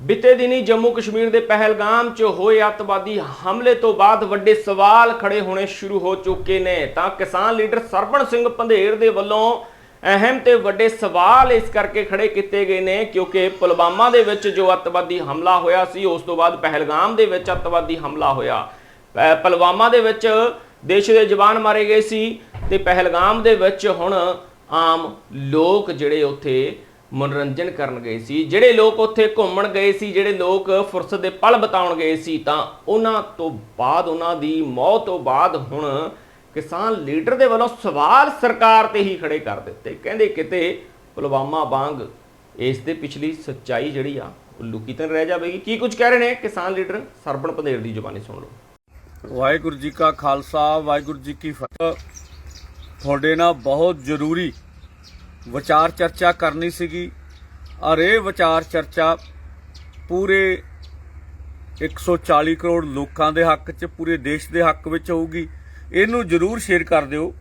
ਬੀਤੇ ਦਿਨੀ ਜੰਮੂ ਕਸ਼ਮੀਰ ਦੇ ਪਹਿਲਗਾਮ 'ਚ ਹੋਏ ਅੱਤਵਾਦੀ ਹਮਲੇ ਤੋਂ ਬਾਅਦ ਵੱਡੇ ਸਵਾਲ ਖੜੇ ਹੋਣੇ ਸ਼ੁਰੂ ਹੋ ਚੁੱਕੇ ਨੇ। ਤਾਂ ਕਿਸਾਨ ਲੀਡਰ ਸਰਪਣ ਸਿੰਘ ਪੰਧੇਰ ਦੇ ਵੱਲੋਂ ਅਹਿਮ ਤੇ ਵੱਡੇ ਸਵਾਲ ਇਸ ਕਰਕੇ ਖੜੇ ਕੀਤੇ ਗਏ ਨੇ ਕਿਉਂਕਿ ਪੁਲਵਾਮਾ ਦੇ ਵਿੱਚ ਜੋ ਅੱਤਵਾਦੀ ਹਮਲਾ ਹੋਇਆ ਸੀ, ਉਸ ਤੋਂ ਬਾਅਦ ਪਹਿਲਗਾਮ ਦੇ ਵਿੱਚ ਅੱਤਵਾਦੀ ਹਮਲਾ ਹੋਇਆ। ਪੁਲਵਾਮਾ ਦੇ ਵਿੱਚ ਦੇਸ਼ ਦੇ ਜਵਾਨ ਮਾਰੇ ਗਏ ਸੀ ਤੇ ਪਹਿਲਗਾਮ ਦੇ ਵਿੱਚ ਹੁਣ ਆਮ ਲੋਕ ਜਿਹੜੇ ਉੱਥੇ ਮਨੋਰੰਜਨ ਕਰਨ ਗਏ ਸੀ। ਜਿਹੜੇ ਲੋਕ ਉੱਥੇ ਘੁੰਮਣ ਗਏ ਸੀ, ਜਿਹੜੇ ਲੋਕ ਫੁਰਸਤ ਦੇ ਪਲ ਬਿਤਾਉਣ ਗਏ ਸੀ, ਤਾਂ ਉਹਨਾਂ ਤੋਂ ਬਾਅਦ, ਉਹਨਾਂ ਦੀ ਮੌਤ ਤੋਂ ਬਾਅਦ ਹੁਣ ਕਿਸਾਨ ਲੀਡਰ ਦੇ ਵੱਲੋਂ ਸਵਾਲ ਸਰਕਾਰ ਤੇ ਹੀ ਖੜੇ ਕਰ ਦਿੱਤੇ। ਕਹਿੰਦੇ ਕਿਤੇ ਪੁਲਵਾਮਾ ਵਾਂਗ ਇਸ ਦੇ ਪਿਛਲੀ ਸੱਚਾਈ ਜਿਹੜੀ ਆ, ਉਹ ਲੁਕੀ ਤਾਂ ਰਹਿ ਜਾਵੇਗੀ। ਕੀ ਕੁਝ ਕਹਿ ਰਹੇ ਨੇ ਕਿਸਾਨ ਲੀਡਰ? ਸਰਬਣ ਪੰਧੇਰ ਦੀ ਜ਼ੁਬਾਨੀ ਸੁਣ ਲਓ। ਵਾਹਿਗੁਰੂ ਜੀ ਕਾ ਖਾਲਸਾ, ਵਾਹਿਗੁਰੂ ਜੀ ਕੀ ਫਤਿਹ। ਤੁਹਾਡੇ ਨਾਲ ਬਹੁਤ ਜ਼ਰੂਰੀ ਵਿਚਾਰ ਚਰਚਾ ਕਰਨੀ ਸੀਗੀ। ਔਰ ਇਹ ਵਿਚਾਰ ਚਰਚਾ ਪੂਰੇ 140 ਕਰੋੜ ਲੋਕਾਂ ਦੇ ਹੱਕ 'ਚ, ਪੂਰੇ ਦੇਸ਼ ਦੇ ਹੱਕ ਵਿੱਚ ਹੋਊਗੀ। ਇਹਨੂੰ ਜ਼ਰੂਰ ਸ਼ੇਅਰ ਕਰ ਦਿਓ।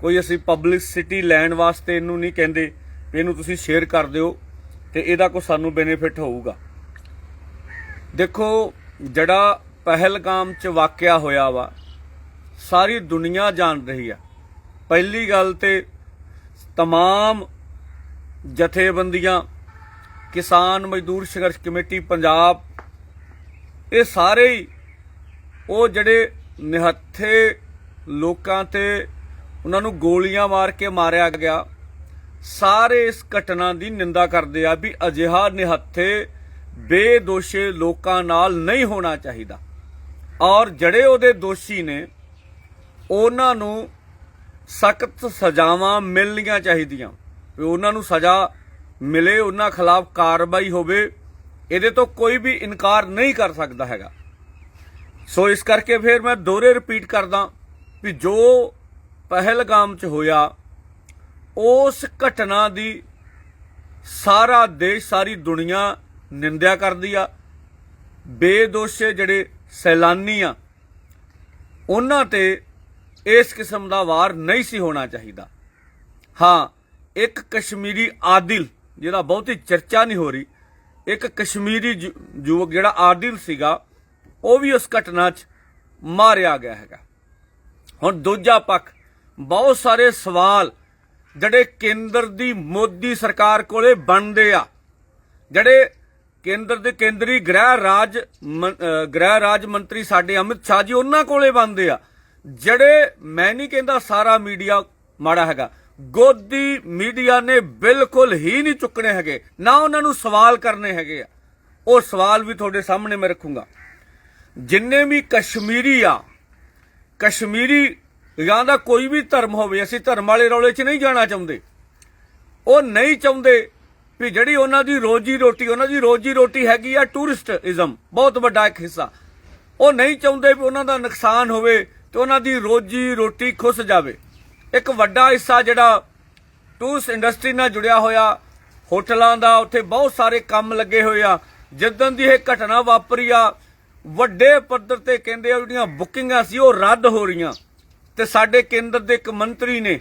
ਕੋਈ ਅਸੀਂ ਪਬਲਿਸਿਟੀ ਲੈਣ ਵਾਸਤੇ ਇਹਨੂੰ ਨਹੀਂ ਕਹਿੰਦੇ, ਵੀ ਇਹਨੂੰ ਤੁਸੀਂ ਸ਼ੇਅਰ ਕਰ ਦਿਓ ਤੇ ਇਹਦਾ ਕੋ ਸਾਨੂੰ ਬੈਨੀਫਿਟ ਹੋਊਗਾ। ਦੇਖੋ, ਜਿਹੜਾ ਪਹਿਲਗਾਮ ਚ ਵਾਕਿਆ ਹੋਇਆ ਵਾ, ਸਾਰੀ ਦੁਨੀਆ ਜਾਣ ਰਹੀ ਆ। ਪਹਿਲੀ ਗੱਲ ਤੇ तमाम ਜਥੇਬੰਦੀਆਂ ਕਿਸਾਨ ਮਜ਼ਦੂਰ ਸੰਘਰਸ਼ ਕਮੇਟੀ ਪੰਜਾਬ ਇਹ ਸਾਰੇ ਹੀ ਉਹ ਜਿਹੜੇ ਨਿਹੱਥੇ ਲੋਕਾਂ ਤੇ ਉਹਨਾਂ ਨੂੰ ਗੋਲੀਆਂ ਮਾਰ ਕੇ ਮਾਰਿਆ ਗਿਆ ਸਾਰੇ ਇਸ ਘਟਨਾ ਦੀ ਨਿੰਦਾ ਕਰਦੇ ਆ ਵੀ ਅਜਿਹਾ ਨਿਹੱਥੇ ਬੇਦੋਸ਼ੇ ਲੋਕਾਂ ਨਾਲ ਨਹੀਂ ਹੋਣਾ ਚਾਹੀਦਾ ਔਰ ਜਿਹੜੇ ਉਹਦੇ ਦੋਸ਼ੀ ਨੇ ਉਹਨਾਂ ਨੂੰ ਸਖਤ ਸਜ਼ਾਵਾਂ ਮਿਲਣੀਆਂ ਚਾਹੀਦੀਆਂ। ਵੀ ਉਹਨਾਂ ਨੂੰ ਸਜ਼ਾ ਮਿਲੇ, ਉਹਨਾਂ ਖਿਲਾਫ ਕਾਰਵਾਈ ਹੋਵੇ, ਇਹਦੇ ਤੋਂ ਕੋਈ ਵੀ ਇਨਕਾਰ ਨਹੀਂ ਕਰ ਸਕਦਾ ਹੈਗਾ। ਸੋ ਇਸ ਕਰਕੇ ਫਿਰ ਮੈਂ ਦੋਹਰੇ ਰਿਪੀਟ ਕਰਦਾ ਵੀ ਜੋ ਪਹਿਲਗਾਮ ਚ ਹੋਇਆ, ਉਸ ਘਟਨਾ ਦੀ ਸਾਰਾ ਦੇਸ਼, ਸਾਰੀ ਦੁਨੀਆ ਨਿੰਦਿਆ ਕਰਦੀ ਆ। ਬੇਦੋਸ਼ੇ ਜਿਹੜੇ ਸੈਲਾਨੀ ਆ, ਉਹਨਾਂ ਤੇ ਇਸ ਕਿਸਮ ਦਾ ਵਾਰ ਨਹੀਂ ਸੀ ਹੋਣਾ ਚਾਹੀਦਾ। ਹਾਂ, ਇੱਕ ਕਸ਼ਮੀਰੀ ਆਦਿਲ, ਜਿਹਦਾ ਬਹੁਤੀ ਚਰਚਾ ਨਹੀਂ ਹੋ ਰਹੀ, ਇੱਕ ਕਸ਼ਮੀਰੀ ਯੁ- ਯੁਵਕ ਜਿਹੜਾ ਆਦਿਲ ਸੀਗਾ, ਉਹ ਵੀ ਉਸ ਘਟਨਾ 'ਚ ਮਾਰਿਆ ਗਿਆ ਹੈਗਾ। ਹੁਣ ਦੂਜਾ ਪੱਖ, ਬਹੁਤ ਸਾਰੇ ਸਵਾਲ ਜਿਹੜੇ ਕੇਂਦਰ ਦੀ ਮੋਦੀ ਸਰਕਾਰ ਕੋਲੇ ਬਣਦੇ ਆ, ਜਿਹੜੇ ਕੇਂਦਰ ਦੇ ਕੇਂਦਰੀ ਗ੍ਰਹਿ ਰਾਜ ਗ੍ਰਹਿ ਰਾਜ ਮੰਤਰੀ ਸਾਡੇ ਅਮਿਤ ਸ਼ਾਹ ਜੀ ਉਹਨਾਂ ਕੋਲੇ ਬਣਦੇ ਆ। ਜਿਹੜੇ ਮੈਂ ਨਹੀਂ ਕਹਿੰਦਾ ਸਾਰਾ ਮੀਡੀਆ ਮਾੜਾ ਹੈਗਾ, ਗੋਦੀ ਮੀਡੀਆ ਨੇ ਬਿਲਕੁਲ ਹੀ ਨਹੀਂ ਚੁੱਕਣੇ ਹੈਗੇ, ਨਾ ਉਹਨਾਂ ਨੂੰ ਸਵਾਲ ਕਰਨੇ ਹੈਗੇ ਆ। ਉਹ ਸਵਾਲ ਵੀ ਤੁਹਾਡੇ ਸਾਹਮਣੇ ਮੈਂ ਰੱਖੂੰਗਾ। ਜਿੰਨੇ ਵੀ ਕਸ਼ਮੀਰੀ ਆ, ਕਸ਼ਮੀਰੀ ਜਾਂ ਦਾ ਕੋਈ ਵੀ ਧਰਮ ਹੋਵੇ, ਅਸੀਂ ਧਰਮ ਵਾਲੇ ਰੌਲੇ 'ਚ ਨਹੀਂ ਜਾਣਾ ਚਾਹੁੰਦੇ। ਉਹ ਨਹੀਂ ਚਾਹੁੰਦੇ ਵੀ ਜਿਹੜੀ ਉਹਨਾਂ ਦੀ ਰੋਜੀ ਰੋਟੀ, ਉਹਨਾਂ ਦੀ ਰੋਜੀ ਰੋਟੀ ਹੈਗੀ ਆ ਟੂਰਿਸਟਿਜ਼ਮ, ਬਹੁਤ ਵੱਡਾ ਇੱਕ ਹਿੱਸਾ। ਉਹ ਨਹੀਂ ਚਾਹੁੰਦੇ ਵੀ ਉਹਨਾਂ ਦਾ ਨੁਕਸਾਨ ਹੋਵੇ ਤੇ ਉਹਨਾਂ ਦੀ ਰੋਜੀ ਰੋਟੀ ਖੁੱਸ ਜਾਵੇ। ਇੱਕ ਵੱਡਾ ਹਿੱਸਾ ਜਿਹੜਾ ਟੂਰਿਸਟ ਇੰਡਸਟਰੀ ਨਾਲ ਜੁੜਿਆ ਹੋਇਆ, ਹੋਟਲਾਂ ਦਾ, ਉੱਥੇ ਬਹੁਤ ਸਾਰੇ ਕੰਮ ਲੱਗੇ ਹੋਏ ਆ। ਜਿੱਦਣ ਦੀ ਇਹ ਘਟਨਾ ਵਾਪਰੀ ਆ, ਵੱਡੇ ਪੱਧਰ ਤੇ ਕਹਿੰਦੇ ਆ ਜਿਹੜੀਆਂ ਬੁਕਿੰਗਾਂ ਸੀ, ਉਹ ਰੱਦ ਹੋ ਰਹੀਆਂ। ਤੇ ਸਾਡੇ ਕੇਂਦਰ ਦੇ ਇੱਕ ਮੰਤਰੀ ਨੇ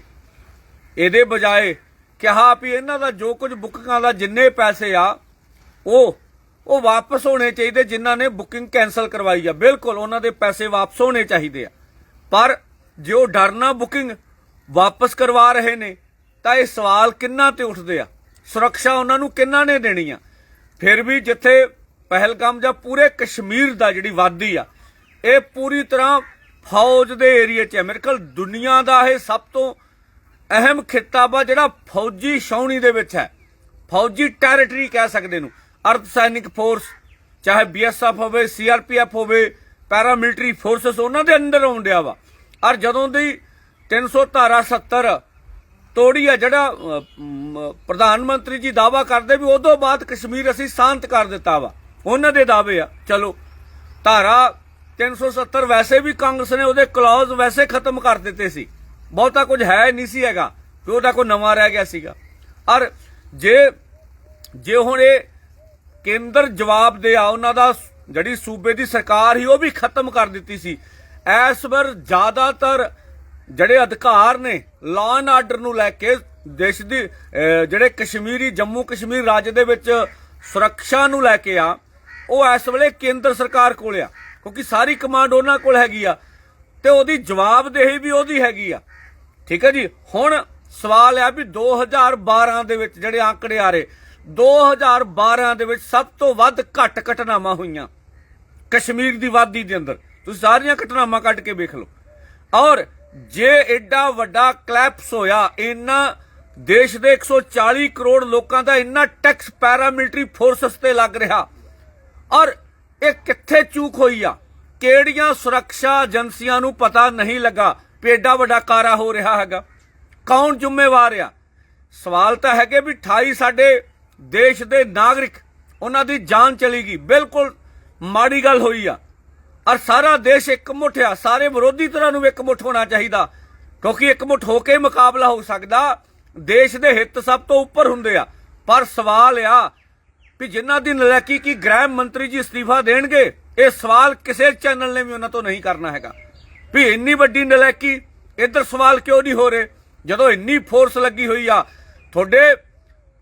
ਇਹਦੇ ਬਜਾਏ ਕਿਹਾ ਵੀ ਇਹਨਾਂ ਦਾ ਜੋ ਕੁਝ ਬੁਕਿੰਗਾਂ ਦਾ ਜਿੰਨੇ ਪੈਸੇ ਆ, ਉਹ ਉਹ ਵਾਪਸ ਹੋਣੇ ਚਾਹੀਦੇ ਜਿਨ੍ਹਾਂ ਨੇ ਬੁਕਿੰਗ ਕੈਨਸਲ ਕਰਵਾਈ ਆ। ਬਿਲਕੁਲ ਉਹਨਾਂ ਦੇ ਪੈਸੇ ਵਾਪਸ ਹੋਣੇ ਚਾਹੀਦੇ ਆ। ਪਰ ਜੇ ਉਹ ਡਰਨਾ ਬੁਕਿੰਗ ਵਾਪਸ ਕਰਵਾ ਰਹੇ ਨੇ, ਤਾਂ ਇਹ ਸਵਾਲ ਕਿੰਨਾ ਤੇ ਉੱਠਦੇ ਆ? ਸੁਰੱਖਿਆ ਉਹਨਾਂ ਨੂੰ ਕਿੰਨਾ ਨੇ ਦੇਣੀ ਆ? ਫਿਰ ਵੀ ਜਿੱਥੇ ਪਹਿਲਗਾਮ ਜਾਂ ਪੂਰੇ ਕਸ਼ਮੀਰ ਦਾ ਜਿਹੜੀ ਵਾਦੀ ਆ, ਇਹ ਪੂਰੀ ਤਰ੍ਹਾਂ ਫੌਜ ਦੇ ਏਰੀਆ 'ਚ ਹੈ ਮੇਰੇ ਕੋਲ ਦੁਨੀਆ ਦਾ ਇਹ ਸਭ ਤੋਂ ਅਹਿਮ ਖਿੱਤਾ ਵਾ ਜਿਹੜਾ ਫੌਜੀ ਛਾਉਣੀ ਦੇ ਵਿੱਚ ਹੈ। ਫੌਜੀ ਟੈਰੀਟਰੀ ਕਹਿ ਸਕਦੇ ਨੂੰ। ਅਰਧ ਸੈਨਿਕ ਫੋਰਸ ਚਾਹੇ ਬੀਐਸਐਫ ਹੋਵੇ ਸੀਆਰਪੀਐਫ ਹੋਵੇ ਪੈਰਾਮਿਲਟਰੀ ਫੋਰਸਸ ਉਹਨਾਂ ਦੇ ਅੰਦਰ ਆਉਣ ਡਿਆ ਵਾ। ਔਰ ਜਦੋਂ ਦੀ 300 ਧਾਰਾ 70 ਤੋੜੀ ਆ, ਜਿਹੜਾ ਪ੍ਰਧਾਨ ਮੰਤਰੀ ਜੀ ਦਾਵਾ ਕਰਦੇ ਵੀ ਉਦੋਂ ਬਾਅਦ ਕਸ਼ਮੀਰ ਅਸੀਂ ਸ਼ਾਂਤ ਕਰ ਦਿੱਤਾ ਵਾ। ਉਹਨਾਂ ਦੇ ਦਾਅਵੇ ਆ, ਚਲੋ। ਧਾਰਾ 370 ਵੈਸੇ ਵੀ ਕਾਂਗਰਸ ਨੇ ਉਹਦੇ ਕਲੌਜ਼ ਵੈਸੇ ਖਤਮ ਕਰ ਦਿੱਤੇ ਸੀ। ਬਹੁਤਾ ਕੁਝ ਹੈ ਨਹੀਂ ਸੀ ਹੈਗਾ ਕਿ ਉਹਦਾ ਕੋਈ ਨਵਾਂ ਰਹਿ ਗਿਆ ਸੀਗਾ। ਔਰ ਜੇ ਜੇ ਹੁਣ ਇਹ ਕੇਂਦਰ ਜਵਾਬ ਦੇ ਆ, ਉਹਨਾਂ ਦਾ ਜਿਹੜੀ ਸੂਬੇ ਦੀ ਸਰਕਾਰ ਹੀ ਉਹ ਵੀ ਖਤਮ ਕਰ ਦਿੱਤੀ ਸੀ। ਇਸ ਵਾਰ ਜ਼ਿਆਦਾਤਰ ਜਿਹੜੇ ਅਧਿਕਾਰ ਨੇ ਲਾਅ ਐਂਡ ਆਰਡਰ ਨੂੰ ਲੈ ਕੇ ਦੇਸ਼ ਦੀ ਜਿਹੜੇ ਕਸ਼ਮੀਰੀ, ਜੰਮੂ ਕਸ਼ਮੀਰ ਰਾਜ ਦੇ ਵਿੱਚ ਸੁਰੱਖਿਆ ਨੂੰ ਲੈ ਕੇ ਆ, ਉਹ ਇਸ ਵੇਲੇ ਕੇਂਦਰ ਸਰਕਾਰ ਕੋਲ ਆ, ਕਿਉਂਕਿ ਸਾਰੀ ਕਮਾਂਡ ਉਹਨਾਂ ਕੋਲ ਹੈਗੀ ਆ, ਤੇ ਉਹਦੀ ਜਵਾਬਦੇਹੀ ਵੀ ਉਹਦੀ ਹੈਗੀ ਆ। ਠੀਕ ਹੈ ਜੀ? ਹੁਣ ਸਵਾਲ ਆ ਵੀ 2012 ਦੇ ਵਿੱਚ ਜਿਹੜੇ ਆંકੜੇ ਆ ਰਹੇ 2012 ਦੇ ਵਿੱਚ ਸਭ ਤੋਂ ਵੱਧ ਘੱਟ ਘਟਨਾਵਾਂ ਹੋਈਆਂ। ਕਸ਼ਮੀਰ ਦੀ ਵਾਦੀ ਦੇ ਅੰਦਰ। ਤੁਸੀਂ ਸਾਰੀਆਂ ਘਟਨਾਵਾਂ ਕੱਢ ਕੇ ਵੇਖ ਲਓ। ਔਰ ਜੇ ਐਡਾ ਵੱਡਾ ਕਲੈਪਸ ਹੋਇਆ, ਇੰਨਾ ਦੇਸ਼ ਦੇ 140 ਕਰੋੜ ਲੋਕਾਂ ਦਾ ਇੰਨਾ ਟੈਕਸ ਪੈਰਾਮਿਲਟਰੀ ਫੋਰਸਸ ਤੇ ਲੱਗ ਰਿਹਾ। ਔਰ ਇਹ ਕਿੱਥੇ ਚੂਕ ਹੋਈ ਆ? ਕਿਹੜੀਆਂ ਸੁਰੱਖਿਆ ਏਜੰਸੀਆਂ ਨੂੰ ਪਤਾ ਨਹੀਂ ਲੱਗਾ ਵੀ ਐਡਾ ਵੱਡਾ ਕਾਰਾ ਹੋ ਰਿਹਾ ਹੈਗਾ। ਕੌਣ ਜ਼ਿੰਮੇਵਾਰ ਆ? ਸਵਾਲ ਤਾਂ ਹੈਗੇ ਵੀ 28 ਸਾਡੇ ਦੇਸ਼ ਦੇ ਨਾਗਰਿਕ, ਉਹਨਾਂ ਦੀ ਜਾਨ ਚਲੀ ਗਈ। ਬਿਲਕੁਲ ਮਾੜੀ ਗੱਲ ਹੋਈ ਆ। ਔਰ ਸਾਰਾ ਦੇਸ਼ ਇੱਕ ਮੁੱਠ ਆ। ਸਾਰੇ ਵਿਰੋਧੀ ਧਿਰਾਂ ਨੂੰ ਇੱਕ ਮੁੱਠ ਹੋਣਾ ਚਾਹੀਦਾ। ਕਿਉਂਕਿ ਇੱਕ ਮੁੱਠ ਹੋ ਕੇ ਮੁਕਾਬਲਾ ਹੋ ਸਕਦਾ। ਦੇਸ਼ ਦੇ ਹਿੱਤ ਸਭ ਤੋਂ ਉੱਪਰ ਹੁੰਦੇ ਆ। ਪਰ ਸਵਾਲ ਆ ਵੀ ਜਿਨ੍ਹਾਂ ਦੀ ਨਲਾਇਕੀ ਕੀ ਗ੍ਰਹਿ ਮੰਤਰੀ ਜੀ ਅਸਤੀਫਾ ਦੇਣਗੇ, ਇਹ ਸਵਾਲ ਕਿਸੇ ਚੈਨਲ ਨੇ ਵੀ ਉਹਨਾਂ ਤੋਂ ਨਹੀਂ ਕਰਨਾ ਹੈਗਾ। ਵੀ ਇੰਨੀ ਵੱਡੀ ਨਲਾਇਕੀ ਇੱਧਰ ਸਵਾਲ ਕਿਉਂ ਨਹੀਂ ਹੋ ਰਹੇ? ਜਦੋਂ ਇੰਨੀ ਫੋਰਸ ਲੱਗੀ ਹੋਈ ਆ, ਤੁਹਾਡੇ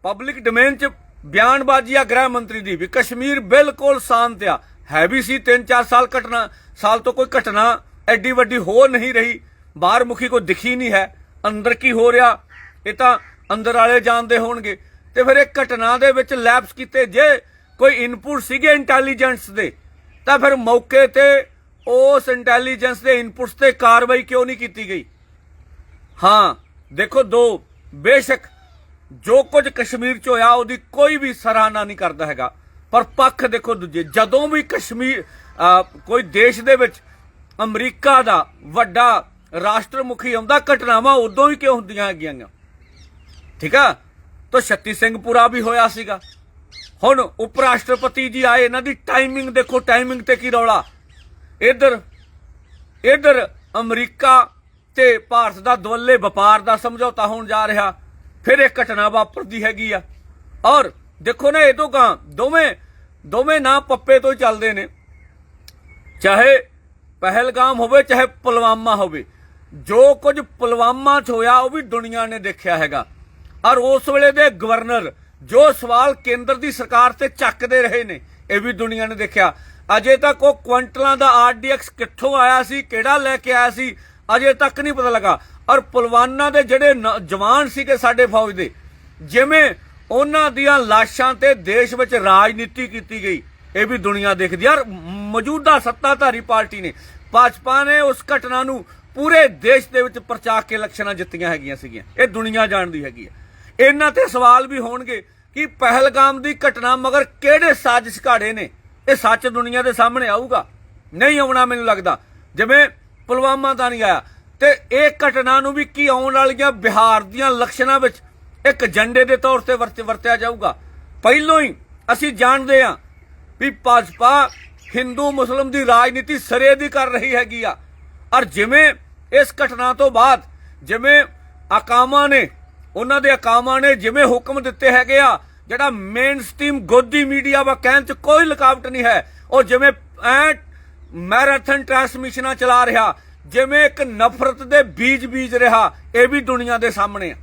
ਪਬਲਿਕ ਡੋਮੇਨ 'ਚ ਬਿਆਨਬਾਜ਼ੀ ਆ ਗ੍ਰਹਿ ਮੰਤਰੀ ਦੀ, ਵੀ ਕਸ਼ਮੀਰ ਬਿਲਕੁਲ ਸ਼ਾਂਤ ਆ। ਹੈ ਵੀ ਸੀ 3-4 ਸਾਲ ਘਟਨਾ, ਸਾਲ ਤੋਂ ਕੋਈ ਘਟਨਾ ਐਡੀ ਵੱਡੀ ਹੋ ਨਹੀਂ ਰਹੀ। ਬਾਹਰ ਮੁਖੀ ਕੋਈ ਦਿਖੀ ਨਹੀਂ ਹੈ। ਅੰਦਰ ਕੀ ਹੋ ਰਿਹਾ? ਇਹ ਤਾਂ ਅੰਦਰ ਵਾਲੇ ਜਾਣਦੇ ਹੋਣਗੇ। ਤੇ ਫਿਰ ਇਹ ਘਟਨਾ ਦੇ ਵਿੱਚ ਲੈਪਸ ਕੀਤੇ ਜੇ ਕੋਈ ਇਨਪੁਟ ਸੀਗੇ ਇੰਟੈਲੀਜੈਂਸ ਦੇ, ਤਾਂ ਫਿਰ ਮੌਕੇ ਤੇ ਉਸ ਇੰਟੈਲੀਜੈਂਸ ਦੇ ਇਨਪੁਟਸ ਤੇ ਕਾਰਵਾਈ ਕਿਉਂ ਨਹੀਂ ਕੀਤੀ ਗਈ? ਹਾਂ, ਦੇਖੋ ਦੋ, ਬੇਸ਼ੱਕ ਜੋ ਕੁਝ ਕਸ਼ਮੀਰ ਚ ਹੋਇਆ, ਉਹਦੀ ਕੋਈ ਵੀ ਸਰਾਹਨਾ ਨਹੀਂ ਕਰਦਾ ਹੈਗਾ। ਪਰ ਪੱਖ ਦੇਖੋ ਦੂਜੇ, ਜਦੋਂ ਵੀ ਕਸ਼ਮੀਰ ਕੋਈ ਦੇਸ਼ ਦੇ ਵਿੱਚ ਅਮਰੀਕਾ ਦਾ ਵੱਡਾ ਰਾਸ਼ਟਰਮੁਖੀ ਆਉਂਦਾ, ਘਟਨਾਵਾਂ ਉਦੋਂ ਹੀ ਕਿਉਂ ਹੁੰਦੀਆਂ ਹੈਗੀਆਂ ਠੀਕ ਆ? ਤਾਂ ਛੱਤੀ ਸਿੰਘਪੁਰਾ ਵੀ ਹੋਇਆ ਸੀਗਾ। ਹੁਣ ਉਪ ਰਾਸ਼ਟਰਪਤੀ ਜੀ ਆਏ, ਇਹਨਾਂ ਦੀ ਟਾਈਮਿੰਗ ਦੇਖੋ ਟਾਈਮਿੰਗ ਤੇ ਕੀ ਰੌਲਾ? ਇਧਰ ਇਧਰ ਅਮਰੀਕਾ ਤੇ ਭਾਰਤ ਦਾ ਦੁਵੱਲੇ ਵਪਾਰ ਦਾ ਸਮਝੌਤਾ ਹੋਣ ਜਾ ਰਿਹਾ, ਫਿਰ ਇਹ ਘਟਨਾ ਵਾਪਰਦੀ ਹੈਗੀ ਆ। ਔਰ ਦੇਖੋ ਨਾ, ਇਹ ਤੋਂ ਕਾਂ ਦੋਵੇਂ ਦੋਵੇਂ ਨਾਂ ਪੱਪੇ ਤੋਂ ਹੀ ਚੱਲਦੇ ਨੇ। ਚਾਹੇ ਪਹਿਲਗਾਮ ਹੋਵੇ, ਚਾਹੇ ਪੁਲਵਾਮਾ ਹੋਵੇ, ਜੋ ਕੁਝ ਪੁਲਵਾਮਾ 'ਚ ਹੋਇਆ, ਉਹ ਵੀ ਦੁਨੀਆ ਨੇ ਦੇਖਿਆ ਹੈਗਾ। ਔਰ ਉਸ ਵੇਲੇ ਦੇ ਗਵਰਨਰ ਜੋ ਸਵਾਲ ਕੇਂਦਰ ਦੀ ਸਰਕਾਰ ਤੇ ਚੱਕਦੇ ਰਹੇ ਨੇ, ਇਹ ਵੀ ਦੁਨੀਆ ਨੇ ਦੇਖਿਆ। ਅਜੇ ਤੱਕ ਉਹ ਕੁਇੰਟਲਾਂ ਦਾ ਆਰਡੀਐਕਸ ਕਿੱਥੋਂ ਆਇਆ ਸੀ, ਕਿਹੜਾ ਲੈ ਕੇ ਆਇਆ ਸੀ, ਅਜੇ ਤੱਕ ਨਹੀਂ ਪਤਾ ਲੱਗਾ। ਔਰ ਪੁਲਵਾਨਾ ਦੇ ਜਿਹੜੇ ਜਵਾਨ ਸੀਗੇ ਸਾਡੇ ਫੌਜ ਦੇ, ਜਿਵੇਂ ਉਹਨਾਂ ਦੀਆਂ ਲਾਸ਼ਾਂ ਤੇ ਦੇਸ਼ ਵਿੱਚ ਰਾਜਨੀਤੀ ਕੀਤੀ ਗਈ। ਇਹ ਵੀ ਦੁਨੀਆ ਦੇਖਦੀ ਯਾਰ ਮੌਜੂਦਾ ਸੱਤਾਧਾਰੀ ਪਾਰਟੀ ਨੇ ਭਾਜਪਾ ਨੇ ਉਸ ਘਟਨਾ ਨੂੰ ਪੂਰੇ ਦੇਸ਼ ਦੇ ਵਿੱਚ ਪ੍ਰਚਾਰ ਕੇ ਇਲੈਕਸ਼ਨਾਂ ਜਿੱਤੀਆਂ ਹੈਗੀਆਂ ਸੀਗੀਆਂ। ਇਹ ਦੁਨੀਆ ਜਾਣਦੀ ਹੈਗੀ ਹੈ ਇਹਨਾਂ ਤੇ ਸਵਾਲ ਵੀ ਹੋਣਗੇ ਕਿ ਪਹਿਲਗਾਮ ਦੀ ਘਟਨਾ ਮਗਰ ਕਿਹੜੇ ਸਾਜ਼ਿਸ਼ ਘਾੜੇ ਨੇ? ਇਹ ਸੱਚ ਦੁਨੀਆ ਦੇ ਸਾਹਮਣੇ ਆਊਗਾ? ਨਹੀਂ ਆਉਣਾ ਮੈਨੂੰ ਲੱਗਦਾ। ਜਿਵੇਂ ਪੁਲਵਾਮਾ ਤਾਂ ਨਹੀਂ ਆਇਆ। ਤੇ ਇਹ ਘਟਨਾ ਨੂੰ ਵੀ ਕੀ ਆਉਣ ਵਾਲੀਆਂ ਬਿਹਾਰ ਦੀਆਂ ਇਲੈਕਸ਼ਨਾਂ ਵਿੱਚ ਇੱਕ ਏਜੰਡੇ ਦੇ ਤੌਰ ਤੇ ਵਰਤ- ਵਰਤਿਆ ਜਾਊਗਾ। ਪਹਿਲੋਂ ਹੀ ਅਸੀਂ ਜਾਣਦੇ ਹਾਂ ਵੀ ਭਾਜਪਾ ਹਿੰਦੂ, ਮੁਸਲਮ ਦੀ ਰਾਜਨੀਤੀ ਸਰੇ ਦੀ ਕਰ ਰਹੀ ਹੈਗੀ ਆ। ਔਰ ਜਿਵੇਂ ਇਸ ਘਟਨਾ ਤੋਂ ਬਾਅਦ ਜਿਵੇਂ ਆਕਾਮਾਂ ਨੇ, ਉਹਨਾਂ ਦੇ ਆਕਾਮਾਂ ਨੇ ਜਿਵੇਂ ਹੁਕਮ ਦਿੱਤੇ ਹੈਗੇ ਆ, ਜਿਹੜਾ ਮੇਨ ਸਟ੍ਰੀਮ ਗੋਦੀ ਮੀਡੀਆ ਵਾ ਕਹਿਣ ਚ ਕੋਈ ਲੁਕਾਵਟ ਨਹੀਂ ਹੈ। ਉਹ ਜਿਵੇਂ ਐ ਮੈਰਾਥਨ ਟਰਾਂਸਮਿਸ਼ਨਾਂ ਚਲਾ ਰਿਹਾ, ਜਿਵੇਂ ਇੱਕ ਨਫ਼ਰਤ ਦੇ ਬੀਜ ਬੀਜ ਰਿਹਾ, ਇਹ ਵੀ ਦੁਨੀਆ ਦੇ ਸਾਹਮਣੇ ਆ।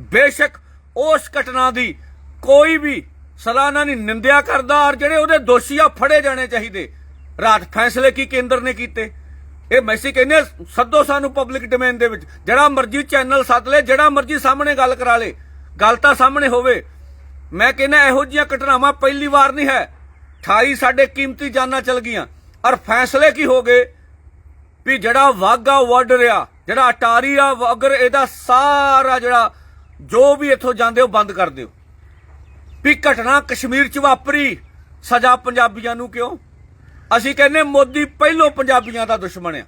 ਬੇਸ਼ੱਕ ਉਸ ਘਟਨਾ ਦੀ ਕੋਈ ਵੀ ਸਲਾਨਾ ਨਹੀਂ, ਨਿੰਦਿਆ ਕਰਦਾ ਔਰ ਜਿਹੜੇ ਉਹਦੇ ਦੋਸ਼ੀ ਆ ਫੜੇ ਜਾਣੇ ਚਾਹੀਦੇ। ਰਾਤ ਫੈਸਲੇ ਕੀ ਕੇਂਦਰ ਨੇ ਕੀਤੇ? ਇਹ ਮੈਸੀ ਕਹਿੰਦੇ ਸੱਦੋ ਸਾਨੂੰ ਪਬਲਿਕ ਡੋਮੇਨ ਦੇ ਵਿੱਚ। ਜਿਹੜਾ ਮਰਜ਼ੀ ਚੈਨਲ ਸੱਦ ਲੈ, ਜਿਹੜਾ ਮਰਜ਼ੀ ਸਾਹਮਣੇ ਗੱਲ ਕਰਾ ਲੇ। ਗੱਲ ਤਾਂ ਸਾਹਮਣੇ ਹੋਵੇ। ਮੈਂ ਕਹਿੰਦਾ ਇਹੋ ਜਿਹੀਆਂ ਘਟਨਾਵਾਂ ਪਹਿਲੀ ਵਾਰ ਨਹੀਂ ਹੈ। 28 ਸਾਡੇ ਕੀਮਤੀ ਜਾਨਾਂ ਚਲ ਗਈਆਂ। ਔਰ ਫੈਸਲੇ ਕੀ ਹੋ ਗਏ? ਵੀ ਜਿਹੜਾ ਵਾਗਾ ਬਾਰਡਰ ਰਿਹਾ ਜਿਹੜਾ ਅਟਾਰੀ ਆ, ਅਗਰ ਇਹਦਾ ਸਾਰਾ ਜਿਹੜਾ ਜੋ ਵੀ ਇੱਥੋਂ ਜਾਂਦੇ ਹੋ, ਬੰਦ ਕਰ ਦਿਓ। ਵੀ ਘਟਨਾ ਕਸ਼ਮੀਰ ਚ ਵਾਪਰੀ, ਸਜ਼ਾ ਪੰਜਾਬੀਆਂ ਨੂੰ ਕਿਉਂ? ਅਸੀਂ ਕਹਿੰਨੇ ਮੋਦੀ ਪਹਿਲੋਂ ਪੰਜਾਬੀਆਂ ਦਾ ਦੁਸ਼ਮਣ ਆ।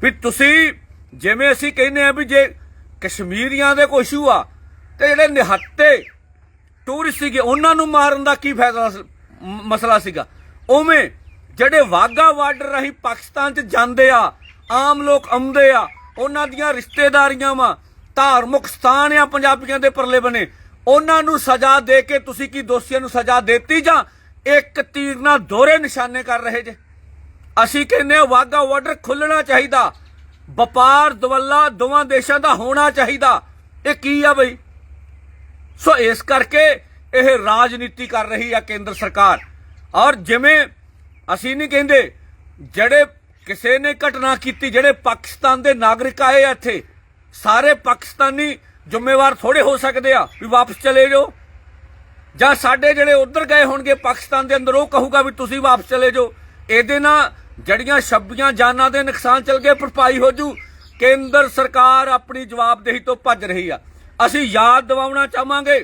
ਵੀ ਤੁਸੀਂ ਜਿਵੇਂ ਅਸੀਂ ਕਹਿੰਨੇ ਆ ਵੀ ਜੇ ਕਸ਼ਮੀਰੀਆਂ ਦੇ ਕੋਈ ਇਸ਼ੂ ਆ, ਤੇ ਜਿਹੜੇ ਨਿਹੱਤੇ ਟੂਰਿਸਟ ਸੀਗੇ, ਉਹਨਾਂ ਨੂੰ ਮਾਰਨ ਦਾ ਕੀ ਫਾਇਦਾ ਮਸਲਾ ਸੀਗਾ? ਉਵੇਂ ਜਿਹੜੇ ਵਾਗਾ ਬਾਰਡਰ ਰਾਹੀਂ ਪਾਕਿਸਤਾਨ ਚ ਜਾਂਦੇ ਆ, ਆਮ ਲੋਕ ਆਉਂਦੇ ਆ, ਉਹਨਾਂ ਦੀਆਂ ਰਿਸ਼ਤੇਦਾਰੀਆਂ ਵਾ ਧਾਰਮਿਕ ਸਥਾਨ ਆ ਪੰਜਾਬੀਆਂ ਦੇ ਪਰਲੇ ਬਨੇ। ਉਹਨਾਂ ਨੂੰ ਸਜ਼ਾ ਦੇ ਕੇ ਤੁਸੀਂ ਕੀ ਦੋਸ਼ੀਆਂ ਨੂੰ ਸਜ਼ਾ ਦਿੱਤੀ ਜਾਂ ਇੱਕ ਤੀਰ ਨਾਲ ਦੋਹਰੇ ਨਿਸ਼ਾਨੇ ਕਰ ਰਹੇ ਜੇ? ਅਸੀਂ ਕਹਿੰਦੇ ਆ ਵਾਗਾ ਬਾਰਡਰ ਖੁੱਲਣਾ ਚਾਹੀਦਾ। ਵਪਾਰ ਦਵੱਲਾ ਦੋਵਾਂ ਦੇਸ਼ਾਂ ਦਾ ਹੋਣਾ ਚਾਹੀਦਾ। ਇਹ ਕੀ ਆ ਬਈ? ਸੋ ਇਸ ਕਰਕੇ ਇਹ ਰਾਜਨੀਤੀ ਕਰ ਰਹੀ ਆ ਕੇਂਦਰ ਸਰਕਾਰ। ਔਰ ਜਿਵੇਂ ਅਸੀਂ ਨਹੀਂ ਕਹਿੰਦੇ, ਜਿਹੜੇ ਕਿਸੇ ਨੇ ਘਟਨਾ ਕੀਤੀ, ਜਿਹੜੇ ਪਾਕਿਸਤਾਨ ਦੇ ਨਾਗਰਿਕ ਆਏ ਆ ਇੱਥੇ ਸਾਰੇ ਪਾਕਿਸਤਾਨੀ ਜ਼ਿੰਮੇਵਾਰ ਥੋੜੇ ਹੋ ਸਕਦੇ ਆ ਵੀ ਵਾਪਸ ਚਲੇ ਜਾਓ। ਜਾਂ ਸਾਡੇ ਜਿਹੜੇ ਉਧਰ ਗਏ ਹੋਣਗੇ, ਪਾਕਿਸਤਾਨ ਦੇ ਅੰਦਰ ਉਹ ਕਹੂਗਾ ਵੀ ਤੁਸੀਂ ਵਾਪਸ ਚਲੇ ਜਾਓ। ਇਹਦੇ ਨਾਲ ਜੜੀਆਂ ਛੱਬੀਆਂ ਜਾਨਾਂ ਦੇ ਨੁਕਸਾਨ ਚਲ ਗਏ, ਭਰਪਾਈ ਹੋ ਜੂ। ਕੇਂਦਰ ਸਰਕਾਰ ਆਪਣੀ ਜਵਾਬਦੇਹੀ ਤੋਂ ਭੱਜ ਰਹੀ ਆ। ਅਸੀਂ ਯਾਦ ਦਿਵਾਉਣਾ ਚਾਹਾਂਗੇ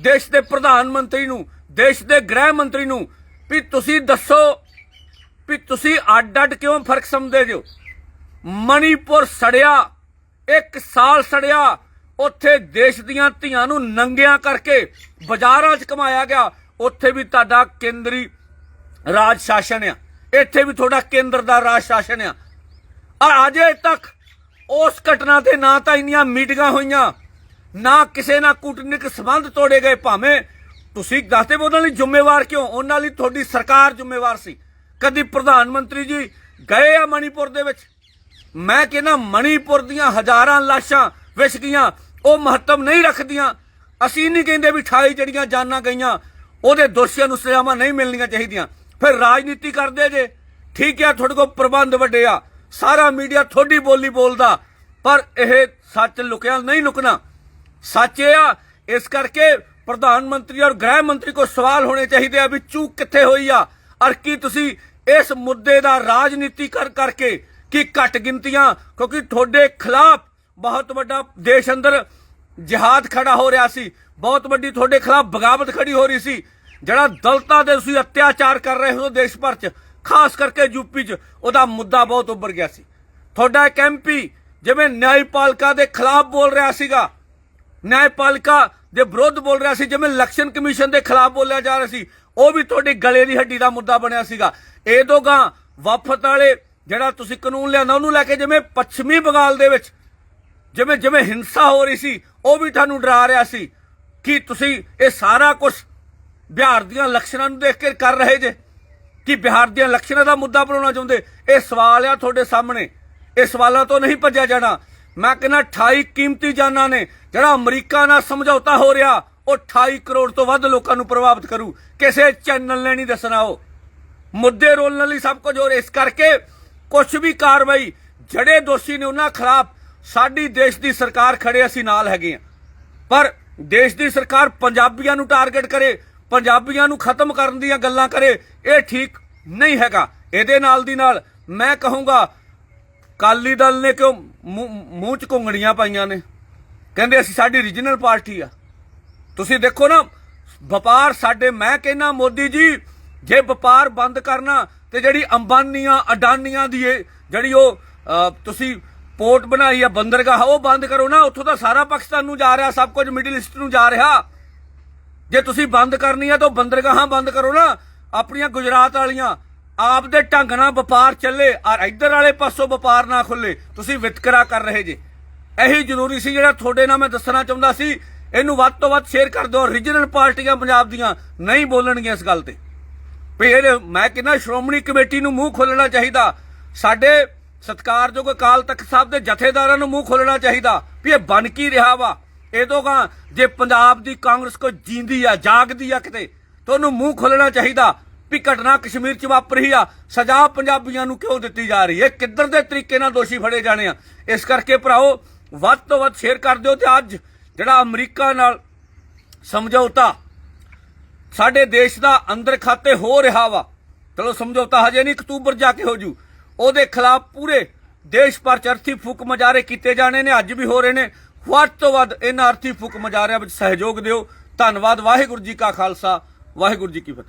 ਦੇਸ਼ ਦੇ ਪ੍ਰਧਾਨ ਮੰਤਰੀ ਨੂੰ, ਦੇਸ਼ ਦੇ ਗ੍ਰਹਿ ਮੰਤਰੀ ਨੂੰ ਵੀ ਤੁਸੀਂ ਦੱਸੋ ਵੀ ਤੁਸੀਂ ਅੱਡ ਅੱਡ ਕਿਉਂ ਫ਼ਰਕ ਸਮਝਦੇ ਜੋ ਮਣੀਪੁਰ ਸੜਿਆ ਇੱਕ ਸਾਲ ਸੜਿਆ, ਉੱਥੇ ਦੇਸ਼ ਦੀਆਂ ਧੀਆਂ ਨੂੰ ਨੰਗਿਆਂ ਕਰਕੇ ਬਾਜ਼ਾਰਾਂ 'ਚ ਕਮਾਇਆ ਗਿਆ। ਉੱਥੇ ਵੀ ਤੁਹਾਡਾ ਕੇਂਦਰੀ ਰਾਜ ਸ਼ਾਸਨ ਆ। ਇੱਥੇ ਵੀ ਤੁਹਾਡਾ ਕੇਂਦਰ ਦਾ ਰਾਜ ਸ਼ਾਸਨ ਆ। ਔਰ ਅਜੇ ਤੱਕ ਉਸ ਘਟਨਾ ਤੇ ਨਾ ਤਾਂ ਇੰਨੀਆਂ ਮੀਟਿੰਗਾਂ ਹੋਈਆਂ, ਨਾ ਕਿਸੇ ਨਾਲ ਕੂਟਨੀਤਿਕ ਸੰਬੰਧ ਤੋੜੇ ਗਏ। ਭਾਵੇਂ ਤੁਸੀਂ ਦੱਸਦੇ ਵੀ ਉਹਨਾਂ ਲਈ ਜ਼ਿੰਮੇਵਾਰ ਕਿਉਂ? ਉਹਨਾਂ ਲਈ ਤੁਹਾਡੀ ਸਰਕਾਰ ਜ਼ਿੰਮੇਵਾਰ ਸੀ। ਕਦੀ ਪ੍ਰਧਾਨ ਮੰਤਰੀ ਜੀ ਗਏ ਆ ਮਣੀਪੁਰ ਦੇ ਵਿੱਚ? ਮੈਂ ਕਹਿੰਦਾ ਮਣੀਪੁਰ ਦੀਆਂ ਹਜ਼ਾਰਾਂ ਲਾਸ਼ਾਂ ਵਿਛ ਗਈਆਂ ਉਹ ਮਹੱਤਵ ਨਹੀਂ ਰੱਖਦੀਆਂ। ਅਸੀਂ ਨਹੀਂ ਕਹਿੰਦੇ ਵੀ 28 ਜਿਹੜੀਆਂ ਜਾਨਾਂ ਗਈਆਂ, ਉਹਦੇ ਦੋਸ਼ੀਆਂ ਨੂੰ ਸਜ਼ਾਵਾਂ ਨਹੀਂ ਮਿਲਣੀਆਂ ਚਾਹੀਦੀਆਂ। ਫਿਰ ਰਾਜਨੀਤੀ ਕਰਦੇ ਜੇ। ਠੀਕ ਹੈ ਤੁਹਾਡੇ ਕੋਲ ਪ੍ਰਬੰਧ ਵੱਡੇ ਆ। ਸਾਰਾ ਮੀਡੀਆ ਤੁਹਾਡੀ ਬੋਲੀ ਬੋਲਦਾ। ਪਰ ਇਹ ਸੱਚ ਲੁਕਿਆ ਨਹੀਂ ਲੁਕਣਾ। ਸੱਚ ਇਹ ਆ, ਇਸ ਕਰਕੇ ਪ੍ਰਧਾਨ ਮੰਤਰੀ ਔਰ ਗ੍ਰਹਿ ਮੰਤਰੀ ਕੋ ਸਵਾਲ ਹੋਣੇ ਚਾਹੀਦੇ ਆ ਵੀ ਚੂਕ ਕਿੱਥੇ ਹੋਈ ਆ? ਔਰ ਕੀ ਤੁਸੀਂ ਇਸ ਮੁੱਦੇ ਦਾ ਰਾਜਨੀਤੀ ਕਰ ਕਰਕੇ ਕਿ ਘੱਟ ਗਿਣਤੀਆਂ, ਕਿਉਂਕਿ ਤੁਹਾਡੇ ਖਿਲਾਫ ਬਹੁਤ ਵੱਡਾ ਦੇਸ਼ ਅੰਦਰ ਜਿਹਾਦ ਖੜਾ ਹੋ ਰਿਹਾ ਸੀ। ਬਹੁਤ ਵੱਡੀ ਤੁਹਾਡੇ ਖਿਲਾਫ ਬਗਾਵਤ ਖੜੀ ਹੋ ਰਹੀ ਸੀ। ਜਿਹੜਾ ਦਲਤਾਂ ਦੇ ਤੁਸੀਂ ਅਤਿਆਚਾਰ ਕਰ ਰਹੇ ਹੋ ਦੇਸ਼ ਭਰ 'ਚ, ਖਾਸ ਕਰਕੇ ਯੂਪੀ 'ਚ, ਉਹਦਾ ਮੁੱਦਾ ਬਹੁਤ ਉੱਭਰ ਗਿਆ ਸੀ। ਤੁਹਾਡਾ ਇੱਕ ਐਮਪੀ ਜਿਵੇਂ ਨਿਆਂਪਾਲਿਕਾ ਦੇ ਖਿਲਾਫ ਬੋਲ ਰਿਹਾ ਸੀਗਾ ਨਿਆਂਪਾਲਿਕਾ ਦੇ ਵਿਰੁੱਧ ਬੋਲ ਰਿਹਾ ਸੀ, ਜਿਵੇਂ ਇਲੈਕਸ਼ਨ ਕਮਿਸ਼ਨ ਦੇ ਖਿਲਾਫ ਬੋਲਿਆ ਜਾ ਰਿਹਾ ਸੀ, ਉਹ ਵੀ ਤੁਹਾਡੀ ਗਲੇ ਦੀ ਹੱਡੀ ਦਾ ਮੁੱਦਾ ਬਣਿਆ ਸੀਗਾ। ਇਹ ਦੋਗਾ ਵਫ਼ਦ ਵਾਲੇ ਜਿਹੜਾ ਤੁਸੀਂ ਕਾਨੂੰਨ ਲਿਆਂਦਾ, ਉਹਨੂੰ ਲੈ ਕੇ ਜਿਵੇਂ ਪੱਛਮੀ ਬੰਗਾਲ ਦੇ ਵਿੱਚ ਜਿਵੇਂ ਜਿਵੇਂ ਹਿੰਸਾ ਹੋ ਰਹੀ ਸੀ, ਉਹ ਵੀ ਤੁਹਾਨੂੰ ਡਰਾ ਰਿਹਾ ਸੀ। ਕਿ ਤੁਸੀਂ ਇਹ ਸਾਰਾ ਕੁਝ ਬਿਹਾਰ ਦੀਆਂ ਇਲੈਕਸ਼ਨਾਂ ਨੂੰ ਦੇਖ ਕੇ ਕਰ ਰਹੇ ਜੇ? ਕਿ ਬਿਹਾਰ ਦੀਆਂ ਇਲੈਕਸ਼ਨਾਂ ਦਾ ਮੁੱਦਾ ਬਣਾਉਣਾ ਚਾਹੁੰਦੇ? ਇਹ ਸਵਾਲ ਆ ਤੁਹਾਡੇ ਸਾਹਮਣੇ। ਇਹ ਸਵਾਲਾਂ ਤੋਂ ਨਹੀਂ ਭੱਜਿਆ ਜਾਣਾ। ਮੈਂ ਕਹਿੰਦਾ 28 ਕੀਮਤੀ ਜਾਨਾਂ ਨੇ, ਜਿਹੜਾ ਅਮਰੀਕਾ ਨਾਲ ਸਮਝੌਤਾ ਹੋ ਰਿਹਾ, ਉਹ 28 ਕਰੋੜ ਤੋਂ ਵੱਧ ਲੋਕਾਂ ਨੂੰ ਪ੍ਰਭਾਵਿਤ ਕਰੂ। ਕਿਸੇ ਚੈਨਲ ਨੇ ਨਹੀਂ ਦੱਸਣਾ ਉਹ। ਮੁੱਦੇ ਰੋਲਣ ਲਈ ਸਭ ਕੁਝ ਹੋ ਰਿਹਾ। ਇਸ ਕਰਕੇ ਕੁਝ ਵੀ ਕਾਰਵਾਈ, ਜਿਹੜੇ ਦੋਸ਼ੀ ਨੇ ਉਹਨਾਂ ਖਿਲਾਫ ਸਾਡੀ ਦੇਸ਼ ਦੀ ਸਰਕਾਰ ਖੜੇ ਅਸੀਂ ਨਾਲ ਹੈਗੇ ਆ ਪਰ ਦੇਸ਼ ਦੀ ਸਰਕਾਰ ਪੰਜਾਬੀਆਂ ਨੂੰ ਟਾਰਗੇਟ ਕਰੇ, ਪੰਜਾਬੀਆਂ ਨੂੰ ਖਤਮ ਕਰਨ ਦੀਆਂ ਗੱਲਾਂ ਕਰੇ, ਇਹ ਠੀਕ ਨਹੀਂ ਹੈਗਾ। ਇਹਦੇ ਨਾਲ ਦੀ ਨਾਲ ਮੈਂ ਕਹੂੰਗਾ ਕਾਲੀ ਦਲ ਨੇ ਕਿਉਂ ਮੂੰਹ ਮੂੰਹ 'ਚ ਘੁੰਗਣੀਆਂ ਪਾਈਆਂ ਨੇ? ਕਹਿੰਦੇ ਅਸੀਂ ਸਾਡੀ ਰੀਜਨਲ ਪਾਰਟੀ ਆ। ਤੁਸੀਂ ਦੇਖੋ ਨਾ, ਵਪਾਰ ਸਾਡੇ, ਮੈਂ ਕਹਿੰਨਾ ਮੋਦੀ ਜੀ, ਜੇ ਵਪਾਰ ਬੰਦ ਕਰਨਾ ਤੇ ਜਿਹੜੀ ਅੰਬਾਨੀਆਂ, ਅਡਾਨੀਆਂ ਦੀ ਜਿਹੜੀ ਉਹ ਤੁਸੀਂ ਪੋਰਟ ਬਣਾਈ ਆ, ਬੰਦਰਗਾਹ, ਉਹ ਬੰਦ ਕਰੋ ਨਾ। ਉੱਥੋਂ ਤਾਂ ਸਾਰਾ ਪਾਕਿਸਤਾਨ ਨੂੰ ਜਾ ਰਿਹਾ, ਸਭ ਕੁਝ ਮਿਡਲ ਈਸਟ ਨੂੰ ਜਾ ਰਿਹਾ। ਜੇ ਤੁਸੀਂ ਬੰਦ ਕਰਨੀ ਆ ਤਾਂ ਉਹ ਬੰਦਰਗਾਹਾਂ ਬੰਦ ਕਰੋ ਨਾ। ਆਪਣੀਆਂ ਗੁਜਰਾਤ ਵਾਲੀਆਂ, ਆਪ ਦੇ ਢੰਗ ਨਾਲ ਵਪਾਰ ਚੱਲੇ, ਔਰ ਇੱਧਰ ਵਾਲੇ ਪਾਸੋਂ ਵਪਾਰ ਨਾ ਖੁੱਲੇ। ਤੁਸੀਂ ਵਿਤਕਰਾ ਕਰ ਰਹੇ ਜੇ। ਇਹੀ ਜ਼ਰੂਰੀ ਸੀ ਜਿਹੜਾ ਤੁਹਾਡੇ ਨਾਲ ਮੈਂ ਦੱਸਣਾ ਚਾਹੁੰਦਾ ਸੀ। ਇਹਨੂੰ ਵੱਧ ਤੋਂ ਵੱਧ ਸ਼ੇਅਰ ਕਰ ਦਿਓ। ਰੀਜਨਲ ਪਾਰਟੀਆਂ ਪੰਜਾਬ ਦੀਆਂ ਨਹੀਂ ਬੋਲਣਗੀਆਂ ਇਸ ਗੱਲ ਤੇ। ਵੀ ਇਹ ਮੈਂ ਕਹਿੰਦਾ ਸ਼੍ਰੋਮਣੀ ਕਮੇਟੀ ਨੂੰ ਮੂੰਹ ਖੋਲਣਾ ਚਾਹੀਦਾ। ਸਾਡੇ ਸਤਕਾਰਯੋਗ ਅਕਾਲ ਤਖਤ ਸਾਹਿਬ ਦੇ ਜਥੇਦਾਰਾਂ ਨੂੰ ਮੂੰਹ ਖੋਲਣਾ ਚਾਹੀਦਾ ਵੀ ਇਹ ਬਣ ਕੀ ਰਿਹਾ ਵਾ। ਇਹ ਤੋਂ ਗਾ ਜੇ ਪੰਜਾਬ ਦੀ ਕਾਂਗਰਸ ਕੋ ਜੀਂਦੀ ਆ, ਜਾਗਦੀ ਆ ਕਿਤੇ, ਤਾਂ ਉਹਨੂੰ ਮੂੰਹ ਖੋਲਣਾ ਚਾਹੀਦਾ ਵੀ ਘਟਨਾ ਕਸ਼ਮੀਰ ਚ ਵਾਪਰੀ ਆ। ਸਜ਼ਾ ਪੰਜਾਬੀਆਂ ਨੂੰ ਕਿਉਂ ਦਿੱਤੀ ਜਾ ਰਹੀ ਹੈ? ਕਿੱਧਰ ਦੇ ਤਰੀਕੇ ਨਾਲ ਦੋਸ਼ੀ ਫੜੇ ਜਾਣੇ ਆ? ਇਸ ਕਰਕੇ ਭਰਾਓ, ਵੱਧ ਤੋਂ ਵੱਧ ਸ਼ੇਅਰ ਕਰ ਦਿਓ ਤੇ ਅੱਜ ਜਿਹੜਾ ਅਮਰੀਕਾ ਨਾਲ ਸਮਝੌਤਾ ਸਾਡੇ ਦੇਸ਼ ਦਾ ਅੰਦਰ ਖਾਤੇ ਹੋ ਰਿਹਾ ਵਾ। ਚਲੋ ਸਮਝੌਤਾ ਹਜੇ ਨਹੀਂ ਅਕਤੂਬਰ ਜਾ ਕੇ ਹੋ ਜੂ। ਉਹਦੇ ਖਿਲਾਫ ਪੂਰੇ ਦੇਸ਼ ਭਰ ਚ ਅਰਥੀ ਫੂਕ ਮਜਾਰੇ ਕੀਤੇ ਜਾਣੇ ਨੇ, ਅੱਜ ਵੀ ਹੋ ਰਹੇ ਨੇ। ਵੱਧ ਤੋਂ ਵੱਧ ਇਹਨਾਂ ਅਰਥੀ ਫੂਕ ਮਜਾਰਿਆਂ ਵਿੱਚ ਸਹਿਯੋਗ ਦਿਓ। ਧੰਨਵਾਦ, ਵਾਹਿਗੁਰੂ ਜੀ ਕਾ ਖਾਲਸਾ, ਵਾਹਿਗੁਰੂ ਜੀ ਕੀ ਫਤਿਹ।